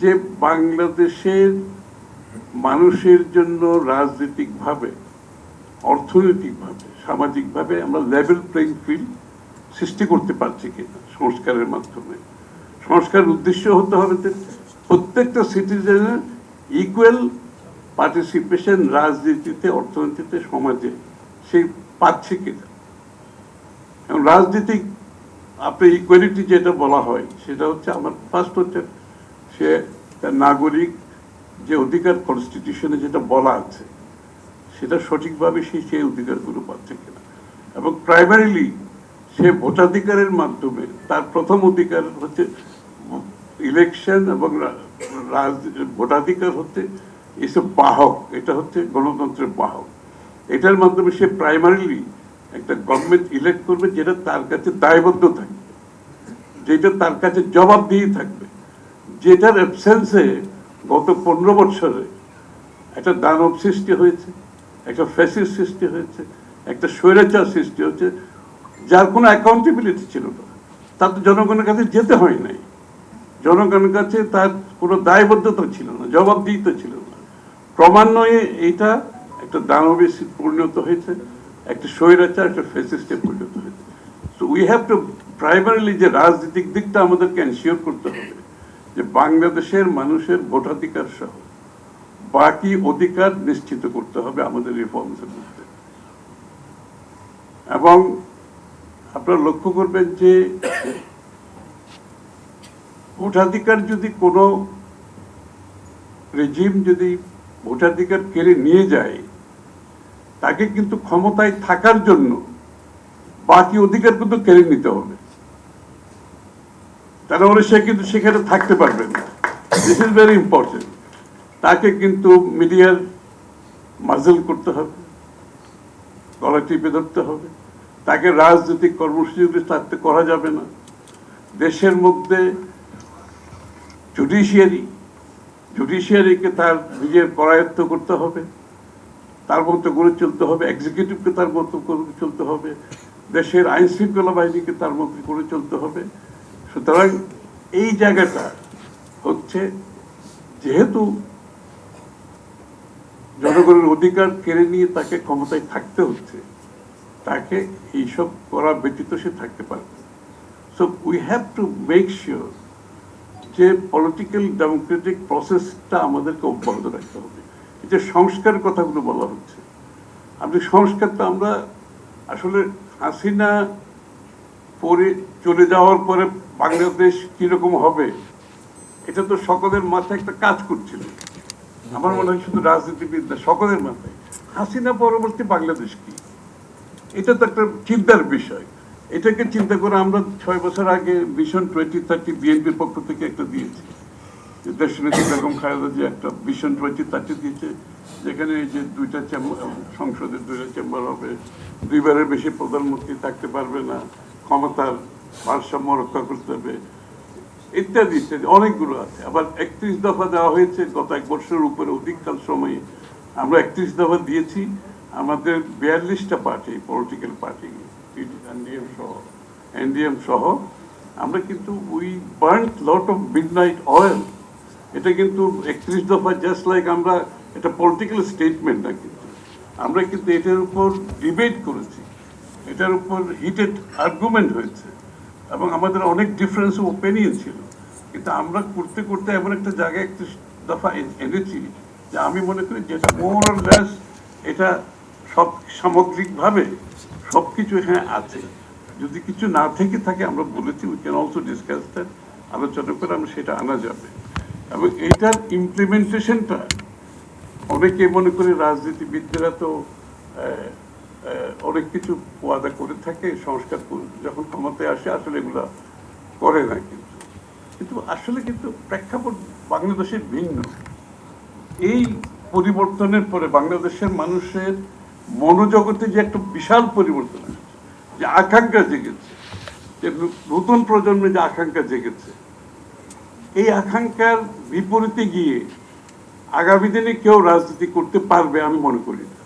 যে বাংলাদেশের মানুষের জন্য রাজনৈতিকভাবে, অর্থনৈতিকভাবে, সামাজিকভাবে আমরা লেভেল প্লেইং ফিল্ড সৃষ্টি করতে পারছি কিনা সংস্কারের মাধ্যমে। সংস্কারের উদ্দেশ্য হতে হবে যে প্রত্যেকটা সিটিজেনের ইকুয়াল পার্টিসিপেশন রাজনীতিতে, অর্থনীতিতে, সমাজে সেই পাচ্ছে কিনা। এবং রাজনীতিক, আপনি ইকুয়ালিটি যেটা বলা হয়, সেটা হচ্ছে আমার ফার্স্ট হচ্ছে সে তার নাগরিক যে অধিকার কনস্টিটিউশনে যেটা বলা আছে, সেটা সঠিকভাবে সে সেই অধিকারগুলো পাচ্ছে কিনা। এবং প্রাইমারিলি সে ভোটাধিকারের মাধ্যমে তার প্রথম অধিকার হচ্ছে ইলেকশন এবং রাজ- ভোটাধিকার হচ্ছে এসব বাহক, এটা হচ্ছে গণতন্ত্রের বাহক। এটার মাধ্যমে সে প্রাইমারিলি একটা গভর্নমেন্ট ইলেক্ট করবে যেটা তার কাছে দায়বদ্ধ থাকবে, যেটা তার কাছে জবাবদিহি থাকবে। যেটার অ্যাবসেন্সে গত পনেরো বছরে একটা দানব সৃষ্টি হয়েছে, একটা ফ্যাসিস সৃষ্টি হয়েছে, একটা স্বৈরাচার সৃষ্টি হয়েছে, যার কোনো অ্যাকাউন্টেবিলিটি ছিল না। তার তো জনগণের কাছে যেতে হয় নাই। জনগণের কাছে তার কোনো দায়বদ্ধতা ছিল না, জবাবদিহিতা ছিল না। ক্রমান্বয়ে এইটা একটা দানবে পরিণত হয়েছে, একটা স্বৈরাচার, একটা ফেসিস্টে পরিণত হয়েছে। So we have to primarily যে রাজনৈতিক দিকটা আমাদেরকে এনশিওর করতে হবে যে বাংলাদেশের মানুষের ভোটাধিকার সহ বাকি অধিকার নিশ্চিত করতে হবে আমাদের রিফর্মসের মধ্যে। এবং আপনারা লক্ষ্য করবেন যে ভোটাধিকার যদি কোনো রেজিম যদি ভোটাধিকার কেড়ে নিয়ে যায়, তাকে কিন্তু ক্ষমতায় থাকার জন্য বাকি অধিকার কিন্তু কেড়ে নিতে হবে। তা নাহলে সে কিন্তু সেখানে থাকতে পারবে না। দিস ইজ ভেরি ইম্পর্টেন্ট তাকে কিন্তু মিডিয়ার মাজেল করতে হবে, গলা টিপে ধরতে হবে। তাকে রাজনৈতিক কর্মসূচিগুলি থাকতে করা যাবে না। দেশের মধ্যে জুডিশিয়ারি জুডিশিয়ারিকে তার নিজের করায়ত্ত করতে হবে। তার মতো করে চলতে হবে এক্সিকিউটিভকে তার মতো করে চলতে হবে। দেশের আইন শৃঙ্খলা বাহিনীকে তার মতো করে চলতে হবে। সুতরাং এই জায়গাটা হচ্ছে যেহেতু জনগণের অধিকার কেড়ে নিয়ে তাকে ক্ষমতায় থাকতে হচ্ছে, তাকে এইসব করা ব্যতীত সে থাকতে পারবে so we have to make sure যে পলিটিক্যাল ডেমোক্রেটিক প্রসেসটা আমাদেরকে অব্যাহত রাখতে হবে। এই যে সংস্কার কথাগুলো বলা হচ্ছে, আপনি সংস্কারটা আমরা আসলে হাসিনা পরে চলে যাওয়ার পরে বাংলাদেশ কীরকম হবে, এটা তো সকলের মাথায় একটা কাজ করছিল। আমার মনে হয় শুধু রাজনীতিবিদ না, সকলের মাথায়। হাসিনা পরবর্তী বাংলাদেশ কি? এটা তো একটা চিন্তার বিষয়। এটাকে চিন্তা করে আমরা ছয় বছর আগে ভিশন টোয়েন্টি থার্টি বিএনপির পক্ষ থেকে একটা দিয়েছি। দেশনেত্রী বেগম খালেদা যে একটা ভিশন টোয়েন্টি থার্টি দিয়েছে, যেখানে এই যে দুইটা চেম্বার, সংসদের দুইটা চেম্বার হবে, দুইবারের বেশি প্রধানমন্ত্রী থাকতে পারবে না। ক্ষমতার ভারসাম্য রক্ষা করতে হবে, ইত্যাদি ইত্যাদি, অনেকগুলো আছে। আবার একত্রিশ দফা দেওয়া হয়েছে, গত এক বছরের উপরে, অধিককাল সময়ে। আমরা একত্রিশ দফা দিয়েছি, আমাদের বিয়াল্লিশটা পার্টি পলিটিক্যাল পার্টি এনডিএম সহ এনডিএম সহ। আমরা কিন্তু we burn lot of midnight oil এটা কিন্তু একত্রিশ দফা জাস্ট লাইক আমরা, এটা পলিটিক্যাল স্টেটমেন্ট না কিন্তু। আমরা কিন্তু এটার উপর ডিবেট করেছি। এটার উপর হিটেড আর্গুমেন্ট হয়েছে এবং আমাদের অনেক ডিফারেন্স অফ ওপিনিয়ন ছিল। কিন্তু আমরা করতে করতে এমন একটা জায়গায় একটা দফা এনেছি যে আমি মনে করি যেটা মোর লেস এটা সব সামগ্রিকভাবে সব কিছু এখানে আছে। যদি কিছু না থেকে থাকে, আমরা বলেছি we can also discuss that আলোচনা করে আমরা সেটা আনা যাবে। এবং এটার ইমপ্লিমেন্টেশনটা অনেকে মনে করে রাজনীতিবিদরা তো অনেক কিছু ওয়াদা করে থাকে, সংস্কার যখন ক্ষমতায় আসে, আসলে এগুলা করে না কিন্তু। কিন্তু আসলে কিন্তু প্রেক্ষাপট বাংলাদেশের ভিন্ন। এই পরিবর্তনের পরে বাংলাদেশের মানুষের মনোজগতে যে একটা বিশাল পরিবর্তন আসছে, যে আকাঙ্ক্ষা জেগেছে, যে নতুন প্রজন্মে যে আকাঙ্ক্ষা জেগেছে, এই আকাঙ্ক্ষার বিপরীতে গিয়ে আগামী দিনে কেউ রাজনীতি করতে পারবে আমি মনে করি না।